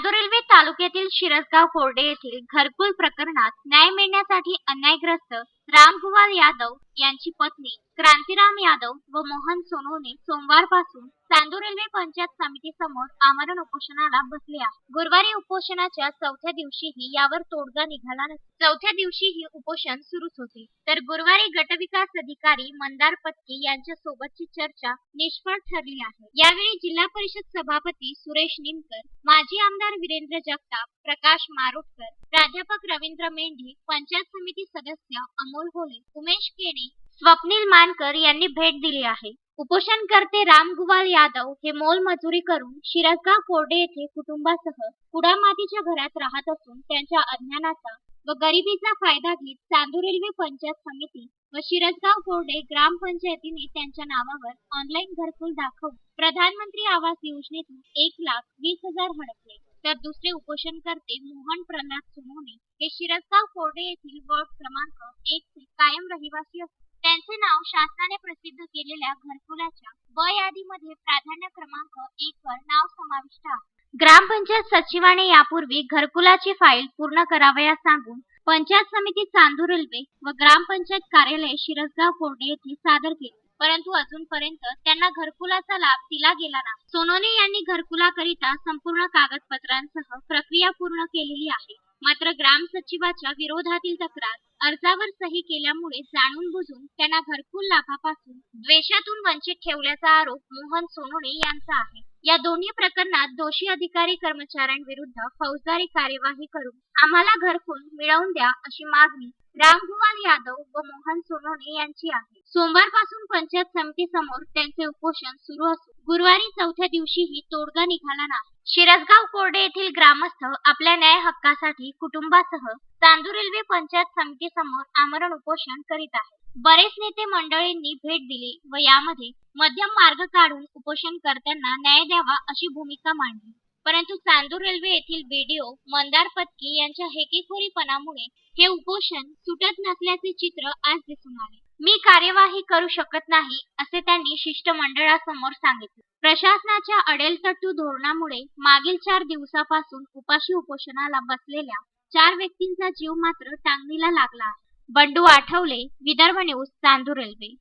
Chandur railway तालुक्यातील शिरसगाव कोरडे येथील घरकुल प्रकरणात न्याय मिळण्यासाठी अन्यायग्रस्त रामकुमार यादव यांची पत्नी क्रांतीराम यादव व मोहन सोनवणे सोमवारपासून चांदूर रेल्वे पंचायत समितीसमोर आमरण उपोषणाला बसले आहे गुरुवारी उपोषणाच्या चौथ्या दिवशीही यावर तोडगा निघाला नसून चौथ्या दिवशीही उपोषण सुरूच होते. तर गुरुवारी गटविकास अधिकारी मंदार पत्की यांच्या सोबतची चर्चा निष्फळ ठरली आहे. यावेळी जिल्हा परिषद सभापती सुरेश निमकर माजी डॉक्टर वीरेंद्र जगताप प्रकाश मारुटकर प्राध्यापक रवींद्र मेंढे पंचायत समिती सदस्य अमोल होले उमेश केणे स्वप्नील मानकर यांनी भेट दिली आहे. उपोषणकर्ते रामगुवाल यादव हे मोलमजुरी करून शिरसगाव कोरडे येथे कुटुंबासह कुडामातीच्या घरात राहत असून त्यांच्या अज्ञानाचा व गरिबीचा फायदा घेत चांदूर रेल्वे पंचायत समिती व शिरसगाव कोरडे ग्रामपंचायतीने त्यांच्या नावावर ऑनलाईन घरकुल दाखवून प्रधानमंत्री आवास योजनेतून एक लाख वीस हजार हडपले. तर दुसरे उपोषणकर्ते मोहन प्रल्हाद सोनवणे हे शिरसगाव फोर्डे येथील वॉर्ड क्रमांक एक चे कायम रहिवासी असून त्यांचे नाव शासनाने प्रसिद्ध केलेल्या घरकुलाच्या ब यादीमध्ये प्राधान्य क्रमांक एक वर नाव समाविष्ट आहे. ग्रामपंचायत सचिवाने यापूर्वी घरकुलाची फाईल पूर्ण करावयास सांगून पंचायत समिती चांदूर रेल्वे व ग्रामपंचायत कार्यालय शिरसगाव कोर्डे येथे सादर केले. परंतु अजूनपर्यंत त्यांना घरकुलाचा लाभ दिला गेला नाही. सोनोने यांनी घरकुलाकरिता संपूर्ण कागदपत्रांसह प्रक्रिया पूर्ण केलेली आहे. मात्र ग्राम सचिवाच्या विरोधातील तक्रार अर्जावर सही केल्यामुळे जाणून बुजून त्यांना घरकुल लाभापासून द्वेषातून वंचित ठेवल्याचा आरोप मोहन सोनोने यांचा आहे. या दोन्ही प्रकरणात दोषी अधिकारी कर्मचाऱ्यांविरुद्ध फौजदारी कार्यवाही करून आम्हाला घरकुल मिळवून द्या अशी मागणी रामकुमार यादव व मोहन सोनोने यांची आहे. सोमवारपासून पंचायत समिती समोर त्यांचे उपोषण सुरू असून गुरुवारी चौथ्या दिवशीही तोडगा निघाला नाही. शिरसगाव कोरडे येथील ग्रामस्थ आपल्या न्याय हक्कासाठी कुटुंबासह चांदूर रेल्वे पंचायत समिती समोर आमरण उपोषण करीत आहे बरेच नेते मंडळींनी भेट दिली व यामध्ये मध्यम मार्ग काढून उपोषणकर्त्यांना न्याय द्यावा अशी भूमिका मांडली. परंतु चांदूर रेल्वे येथील बीडीओ मंदार पत्की यांच्या हेकेखोरीपणामुळे हे उपोषण सुटत नसल्याचे चित्र आज दिसून आले. मी कार्यवाही करू शकत नाही असे त्यांनी शिष्टमंडळासमोर सांगितले. प्रशासनाच्या अडेलतट्टू धोरणामुळे मागील चार दिवसापासून उपाशी उपोषणाला बसलेल्या चार व्यक्तींचा जीव मात्र टांगणीला लागला बंडू आठवले विदर्भ न्यूज चांदूर रेल्वे.